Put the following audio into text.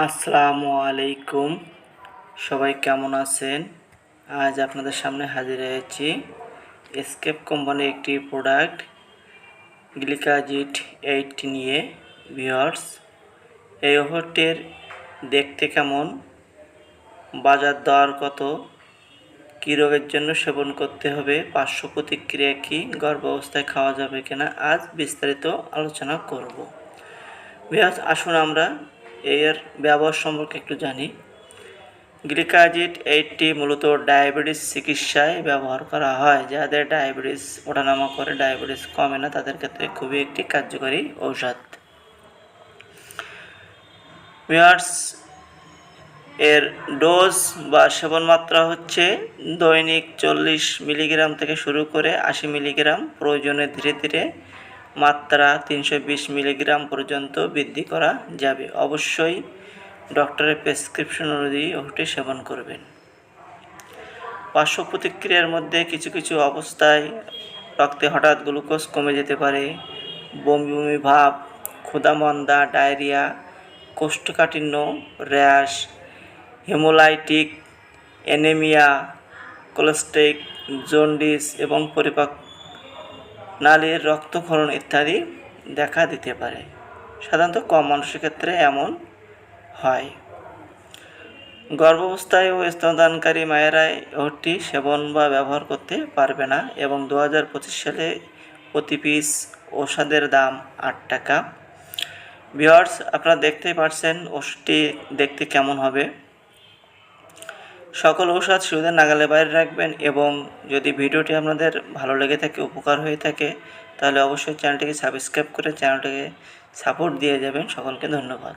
আসসালামু আলাইকুম। সবাই কেমন আছেন? আজ আপনাদের সামনে হাজির হয়েছি এসকেপ কোম্পানির একটি প্রোডাক্ট গ্লিকাজিট এইট নিয়ে ভিওর্স এই ওষুধটির দেখতে কেমন? বাজার দর কত? কী রোগের জন্য সেবন করতে হবে? পার্শ্ব প্রতিক্রিয়া কী? গর্ভ অবস্থায় খাওয়া যাবে কিনা? আজ বিস্তারিত আলোচনা করব। ভিওর্স আসুন আমরা এর ব্যবহার সম্পর্কে একটু জানি। গ্লিকাজিট এইটটি মূলত ডায়াবেটিস চিকিৎসায় ব্যবহার করা হয়। যাদের ডায়াবেটিস, ওঠানামা করে ডায়াবেটিস কমে না, তাদের ক্ষেত্রে খুবই একটি কার্যকরী ঔষধ। মিয়ার্স এর ডোজ বা সেবন মাত্রা হচ্ছে দৈনিক চল্লিশ মিলিগ্রাম থেকে শুরু করে আশি মিলিগ্রাম প্রয়োজনে ধীরে ধীরে মাত্রা তিনশো বিশ মিলিগ্রাম পর্যন্ত বৃদ্ধি করা যাবে। অবশ্যই ডক্টরের প্রেসক্রিপশন অনুযায়ী ওষুধটি সেবন করবেন। পার্শ্ব প্রতিক্রিয়ার মধ্যে কিছু কিছু অবস্থায় রক্তে হঠাৎ গ্লুকোজ কমে যেতে পারে। বমি বমি ভাব, ক্ষুধামন্দা, ডায়রিয়া, কোষ্ঠকাঠিন্য, rash, haemolytic, anaemia cholestatic jaundice এবং পরিপাক নালীর রক্তক্ষরণ ইত্যাদি দেখা দিতে পারে। সাধারণত কম মানুষের ক্ষেত্রে এমন হয়। গর্ভাবস্থায় ও স্তনদানকারী মায়েরাই ওটি সেবন বা ব্যবহার করতে পারবে না এবং দু পঁচিশ সালে প্রতি পিস ওষুধের দাম আট টাকা। ভিওয়ার্স আপনারা দেখতেই পারছেন ওষুধটি দেখতে কেমন হবে। সকল ঔষধ সুবিধা নাগালে বাইরে রাখবেন এবং যদি ভিডিওটি আপনাদের ভালো লেগে থাকে, উপকার হয়ে থাকে, তাহলে অবশ্যই চ্যানেলটিকে সাবস্ক্রাইব করে চ্যানেলটিকে সাপোর্ট দিয়ে যাবেন। সকলকে ধন্যবাদ।